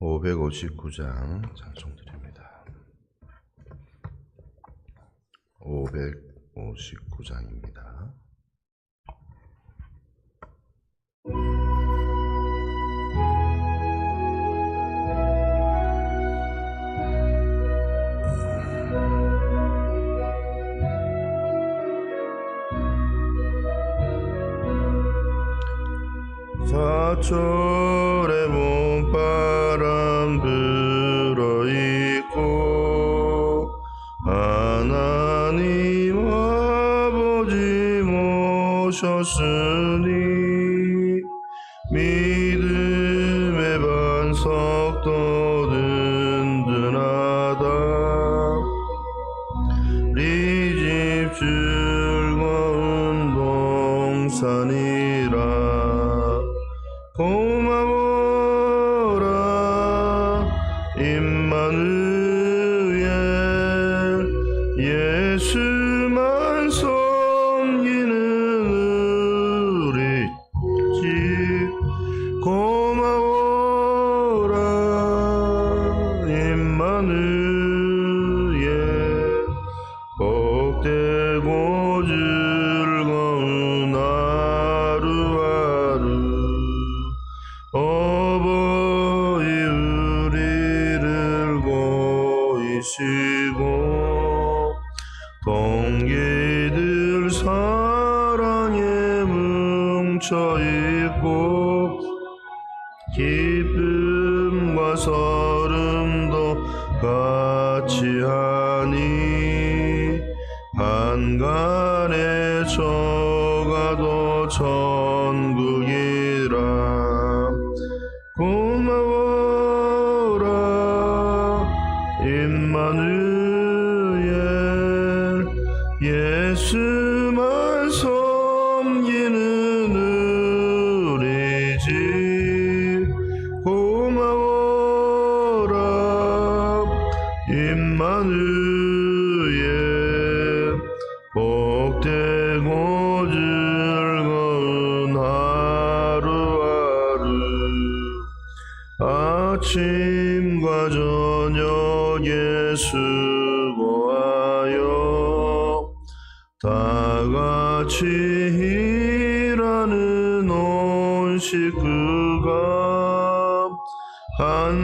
559장 찬송 드립니다. 559장입니다. 사철 모셨으 서름도 같이 하니 한간에 저가도 천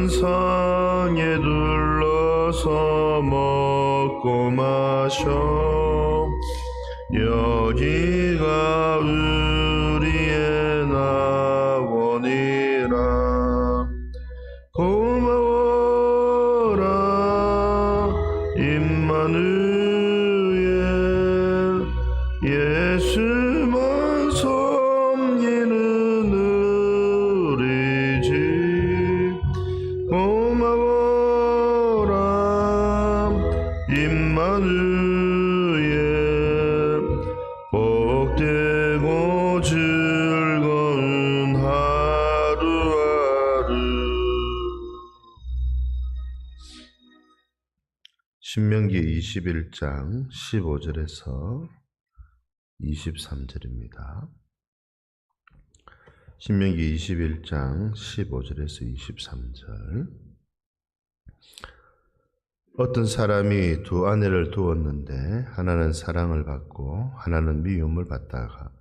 한 상에 둘러서 먹고 마셔. 여기가 우리의 낙원이라 신명기 21장 15절에서 23절입니다. 신명기 21장 15절에서 23절 어떤 사람이 두 아내를 두었는데 하나는 사랑을 받고 하나는 미움을 받다가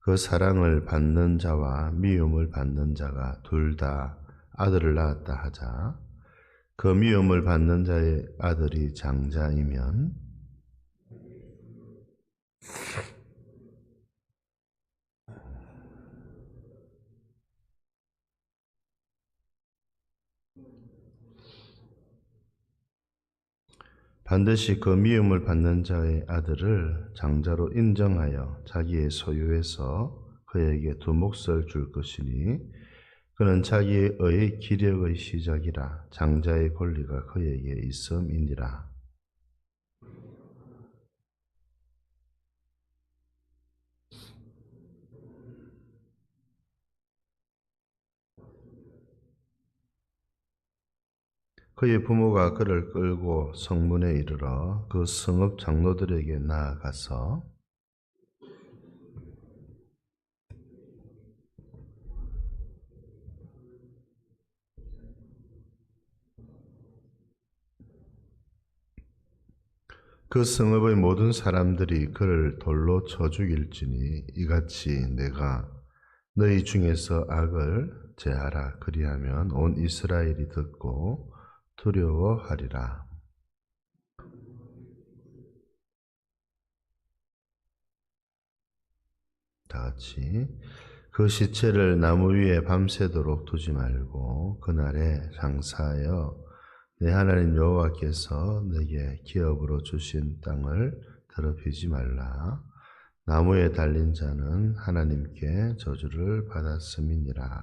그 사랑을 받는 자와 미움을 받는 자가 둘 다 아들을 낳았다 하자 그 미움을 받는 자의 아들이 장자이면 반드시 그 미움을 받는 자의 아들을 장자로 인정하여 자기의 소유에서 그에게 두 몫을 줄 것이니 그는 자기의 의 기력의 시작이라 장자의 권리가 그에게 있음이니라. 그의 부모가 그를 끌고 성문에 이르러 그 성읍 장로들에게 나아가서 그 성읍의 모든 사람들이 그를 돌로 쳐 죽일지니 이같이 내가 너희 중에서 악을 제하라 그리하면 온 이스라엘이 듣고 두려워하리라. 다 같이 그 시체를 나무 위에 밤새도록 두지 말고 그날에 장사하여 내 하나님 여호와께서 내게 기업으로 주신 땅을 더럽히지 말라. 나무에 달린 자는 하나님께 저주를 받았음이니라.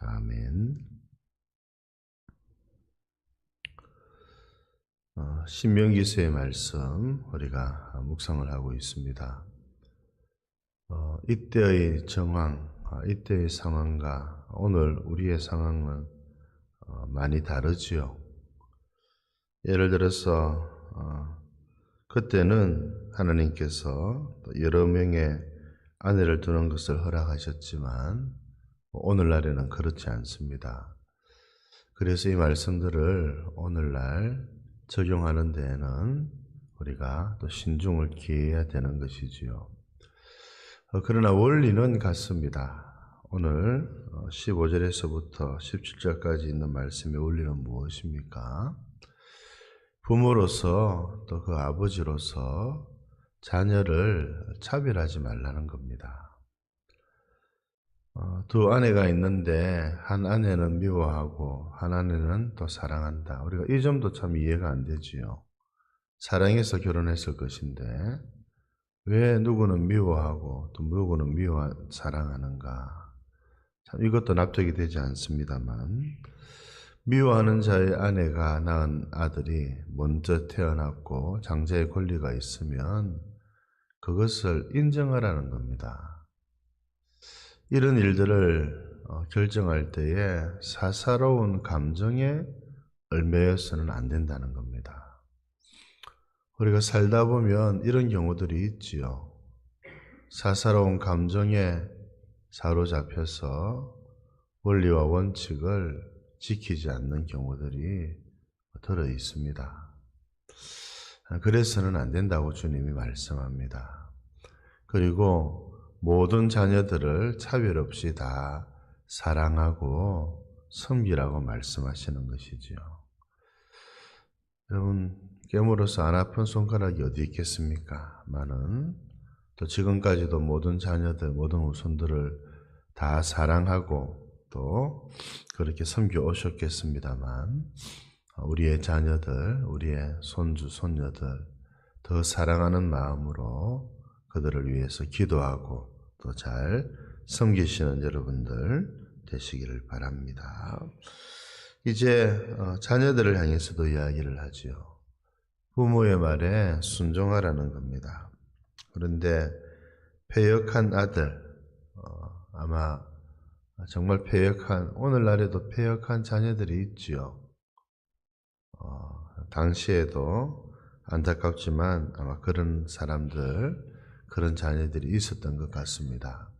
아멘. 어, 신명기서의 말씀 우리가 묵상을 하고 있습니다. 어, 이때의 정황, 어, 이때의 상황과 오늘 우리의 상황은 어, 많이 다르지요. 예를 들어서 어, 그때는 하나님께서 또 여러 명의 아내를 두는 것을 허락하셨지만 오늘날에는 그렇지 않습니다. 그래서 이 말씀들을 오늘날 적용하는 데에는 우리가 또 신중을 기해야 되는 것이지요. 어, 그러나 원리는 같습니다. 오늘 15절에서부터 17절까지 있는 말씀의 원리는 무엇입니까? 부모로서 또 그 아버지로서 자녀를 차별하지 말라는 겁니다. 어, 두 아내가 있는데 한 아내는 미워하고 한 아내는 또 사랑한다. 우리가 이 점도 참 이해가 안 되지요. 사랑해서 결혼했을 것인데 왜 누구는 미워하고 또 누구는 미워 사랑하는가? 참 이것도 납득이 되지 않습니다만 미워하는 자의 아내가 낳은 아들이 먼저 태어났고 장자의 권리가 있으면 그것을 인정하라는 겁니다. 이런 일들을 어, 결정할 때에 사사로운 감정에 얽매여서는 안 된다는 겁니다. 우리가 살다 보면 이런 경우들이 있지요. 사사로운 감정에 사로잡혀서 원리와 원칙을 지키지 않는 경우들이 들어 있습니다. 그래서는 안 된다고 주님이 말씀합니다. 그리고 모든 자녀들을 차별 없이 다 사랑하고 섬기라고 말씀하시는 것이지요. 여러분, 깨물어서 안 아픈 손가락이 어디 있겠습니까? 많은 또 지금까지도 모든 자녀들, 모든 후손들을 다 사랑하고 또 그렇게 섬겨 오셨겠습니다만 우리의 자녀들, 우리의 손주, 손녀들 더 사랑하는 마음으로 그들을 위해서 기도하고 또 잘 섬기시는 여러분들 되시기를 바랍니다. 이제 어, 자녀들을 향해서도 이야기를 하지요. 부모의 말에 순종하라는 겁니다. 그런데 폐역한 아들, 어, 아마 정말 폐역한, 오늘날에도 폐역한 자녀들이 있지요. 어, 당시에도 안타깝지만 아마 그런 사람들, 그런 자녀들이 있었던 것 같습니다.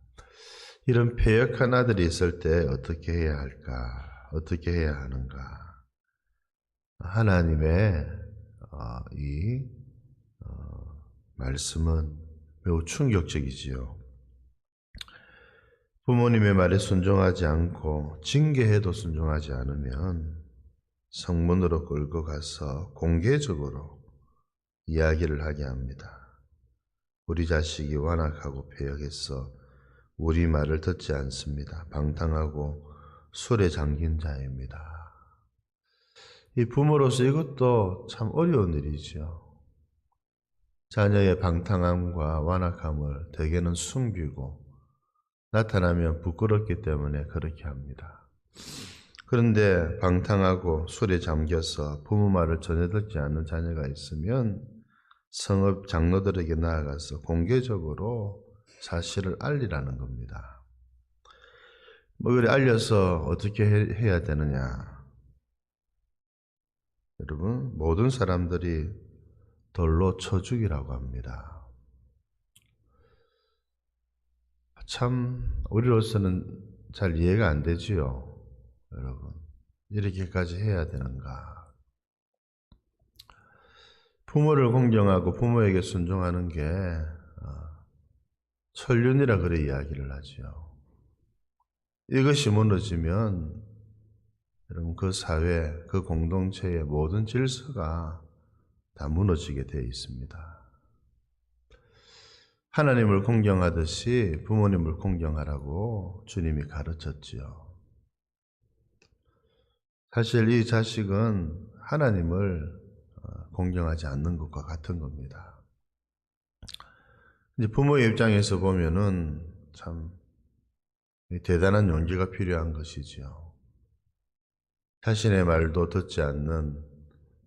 이런 폐역한 아들이 있을 때 어떻게 해야 할까? 어떻게 해야 하는가? 하나님의 어, 이 어, 말씀은 매우 충격적이지요. 부모님의 말에 순종하지 않고 징계해도 순종하지 않으면 성문으로 끌고 가서 공개적으로 이야기를 하게 합니다. 우리 자식이 완악하고 폐역해서 우리 말을 듣지 않습니다. 방탕하고 술에 잠긴 자입니다. 이 부모로서 이것도 참 어려운 일이죠. 자녀의 방탕함과 완악함을 대개는 숨기고 나타나면 부끄럽기 때문에 그렇게 합니다. 그런데 방탕하고 술에 잠겨서 부모 말을 전혀 듣지 않는 자녀가 있으면 성읍 장로들에게 나아가서 공개적으로 사실을 알리라는 겁니다. 뭐 그래 알려서 어떻게 해야 되느냐? 여러분 모든 사람들이 돌로 쳐 죽이라고 합니다. 참 우리로서는 잘 이해가 안 되지요, 여러분. 이렇게까지 해야 되는가? 부모를 공경하고 부모에게 순종하는 게 어, 천륜이라 그래 이야기를 하지요. 이것이 무너지면 여러분 그 사회, 그 공동체의 모든 질서가 다 무너지게 되어 있습니다. 하나님을 공경하듯이 부모님을 공경하라고 주님이 가르쳤지요. 사실 이 자식은 하나님을 어, 공경하지 않는 것과 같은 겁니다. 이제 부모의 입장에서 보면은 참 대단한 용기가 필요한 것이지요. 자신의 말도 듣지 않는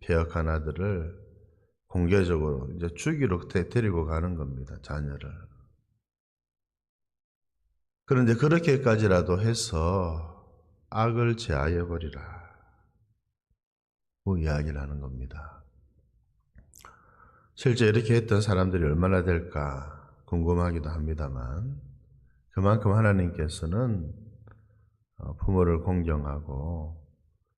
폐역한 아들을 공개적으로 이제 죽이로 데- 데리고 가는 겁니다. 자녀를. 그런데 그렇게까지라도 해서 악을 제하여 버리라. 그 이야기를 하는 겁니다. 실제 이렇게 했던 사람들이 얼마나 될까 궁금하기도 합니다만 그만큼 하나님께서는 어, 부모를 공경하고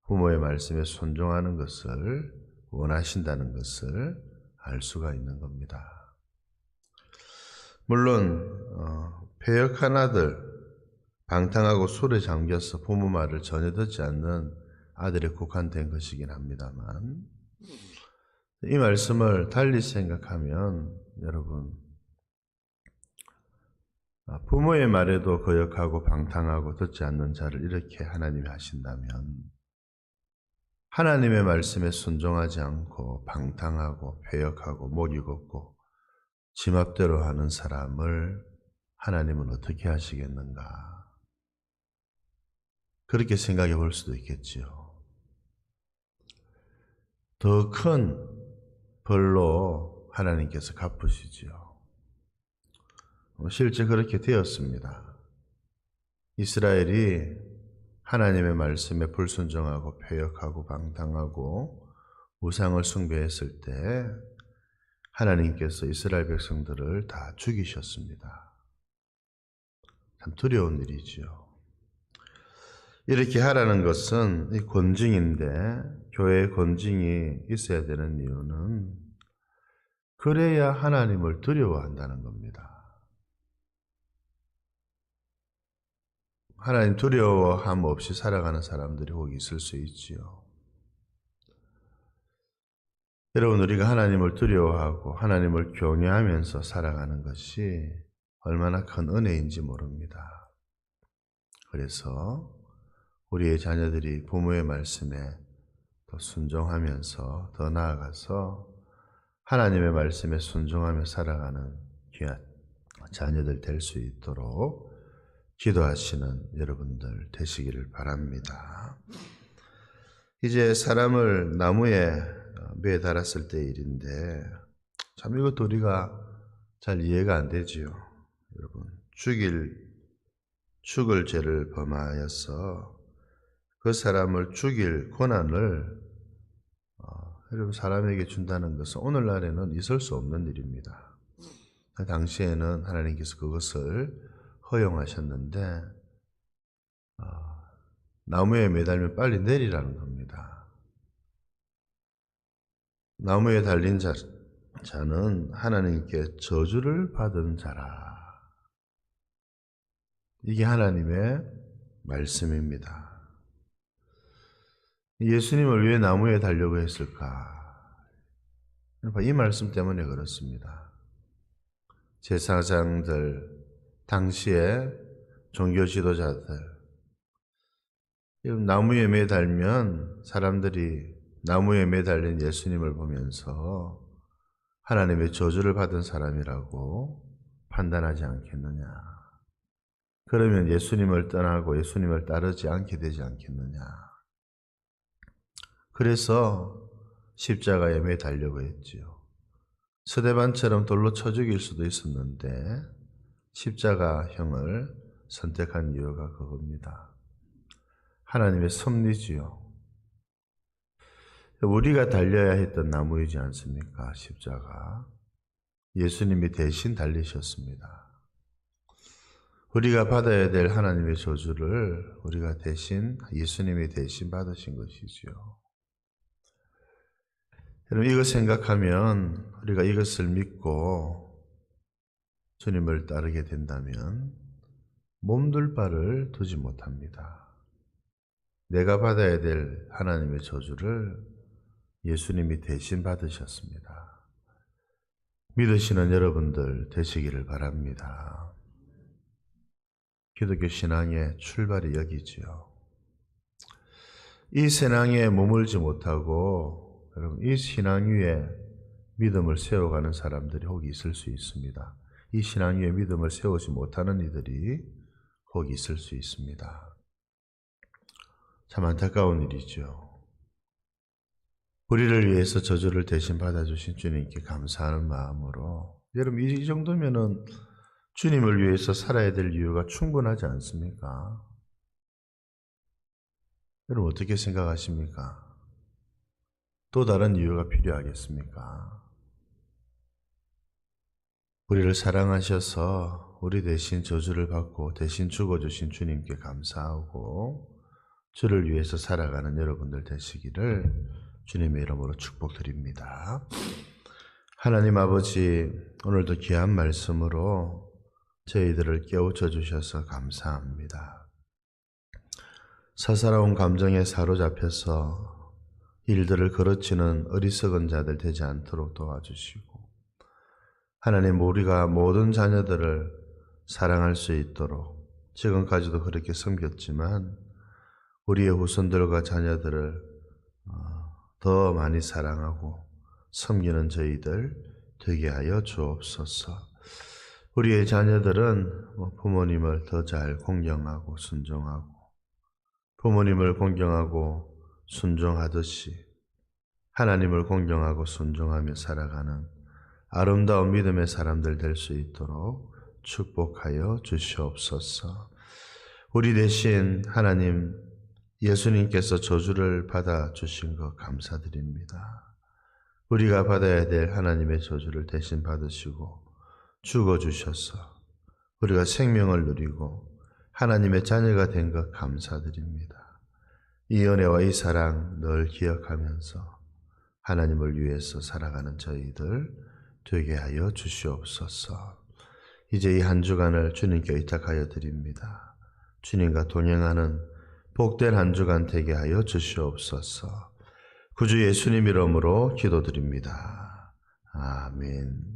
부모의 말씀에 순종하는 것을 원하신다는 것을 알 수가 있는 겁니다. 물론 어, 폐역한 아들, 방탕하고 술에 잠겨서 부모 말을 전혀 듣지 않는 아들에 국한된 것이긴 합니다만 이 말씀을 달리 생각하면 여러분 아, 부모의 말에도 거역하고 방탕하고 듣지 않는 자를 이렇게 하나님이 하신다면 하나님의 말씀에 순종하지 않고 방탕하고 배역하고 목이 걷고 지 맘대로 하는 사람을 하나님은 어떻게 하시겠는가? 그렇게 생각해 볼 수도 있겠지요. 더 큰 벌로 하나님께서 갚으시지요. 어, 실제 그렇게 되었습니다. 이스라엘이 하나님의 말씀에 불순종하고 폐역하고 방탕하고 우상을 숭배했을 때 하나님께서 이스라엘 백성들을 다 죽이셨습니다. 참 두려운 일이지요. 이렇게 하라는 것은 이 권징인데 교회의 권징이 있어야 되는 이유는 그래야 하나님을 두려워한다는 겁니다. 하나님 두려워함 없이 살아가는 사람들이 혹 있을 수 있지요. 여러분, 우리가 하나님을 두려워하고 하나님을 경외하면서 살아가는 것이 얼마나 큰 은혜인지 모릅니다. 그래서 우리의 자녀들이 부모의 말씀에 더 순종하면서 더 나아가서 하나님의 말씀에 순종하며 살아가는 귀한 자녀들 될 수 있도록 기도하시는 여러분들 되시기를 바랍니다. 이제 사람을 나무에 매 달았을 때 일인데 참 이것도 우리가 잘 이해가 안 되지요. 여러분 죽일 죽을 죄를 범하여서 그 사람을 죽일 권한을 어, 여러분 사람에게 준다는 것은 오늘날에는 있을 수 없는 일입니다. 그 당시에는 하나님께서 그것을 허용하셨는데 어, 나무에 매달면 빨리 내리라는 겁니다. 나무에 달린 자, 자는 하나님께 저주를 받은 자라. 이게 하나님의 말씀입니다. 예수님을 왜 나무에 달려고 했을까? 이 말씀 때문에 그렇습니다. 제사장들, 당시의 종교 지도자들, 나무에 매달면 사람들이 나무에 매달린 예수님을 보면서 하나님의 저주를 받은 사람이라고 판단하지 않겠느냐. 그러면 예수님을 떠나고 예수님을 따르지 않게 되지 않겠느냐. 그래서 십자가에 매달려고 했지요. 스데반처럼 돌로 쳐 죽일 수도 있었는데 십자가형을 선택한 이유가 그겁니다. 하나님의 섭리지요. 우리가 달려야 했던 나무이지 않습니까? 십자가. 예수님이 대신 달리셨습니다. 우리가 받아야 될 하나님의 저주를 우리가 대신 예수님이 대신 받으신 것이지요. 여러분 이거 생각하면 우리가 이것을 믿고 주님을 따르게 된다면 몸둘 바를 두지 못합니다. 내가 받아야 될 하나님의 저주를 예수님이 대신 받으셨습니다. 믿으시는 여러분들 되시기를 바랍니다. 기독교 신앙의 출발이 여기지요. 이 신앙에 머물지 못하고 여러분 이 신앙 위에 믿음을 세워가는 사람들이 혹 있을 수 있습니다. 이 신앙 위에 믿음을 세우지 못하는 이들이 혹 있을 수 있습니다. 참 안타까운 일이죠. 우리를 위해서 저주를 대신 받아주신 주님께 감사하는 마음으로 여러분 이 정도면은 주님을 위해서 살아야 될 이유가 충분하지 않습니까? 여러분 어떻게 생각하십니까? 또 다른 이유가 필요하겠습니까? 우리를 사랑하셔서 우리 대신 저주를 받고 대신 죽어주신 주님께 감사하고 주를 위해서 살아가는 여러분들 되시기를 주님의 이름으로 축복드립니다. 하나님 아버지, 오늘도 귀한 말씀으로 저희들을 깨우쳐 주셔서 감사합니다. 사사로운 감정에 사로잡혀서 일들을 그르치는 어리석은 자들 되지 않도록 도와주시고, 하나님 우리가 모든 자녀들을 사랑할 수 있도록 지금까지도 그렇게 섬겼지만 우리의 후손들과 자녀들을 어, 더 많이 사랑하고 섬기는 저희들 되게 하여 주옵소서. 우리의 자녀들은 뭐 부모님을 더 잘 공경하고 순종하고 부모님을 공경하고 순종하듯이 하나님을 공경하고 순종하며 살아가는 아름다운 믿음의 사람들 될 수 있도록 축복하여 주시옵소서. 우리 대신 하나님 예수님께서 저주를 받아 주신 것 감사드립니다. 우리가 받아야 될 하나님의 저주를 대신 받으시고 죽어 주셔서 우리가 생명을 누리고 하나님의 자녀가 된 것 감사드립니다. 이 은혜와 이 사랑 늘 기억하면서 하나님을 위해서 살아가는 저희들 되게 하여 주시옵소서. 이제 이 한 주간을 주님께 의탁하여 드립니다. 주님과 동행하는 복된 한 주간 되게 하여 주시옵소서. 구주 예수님 이름으로 기도드립니다. 아멘.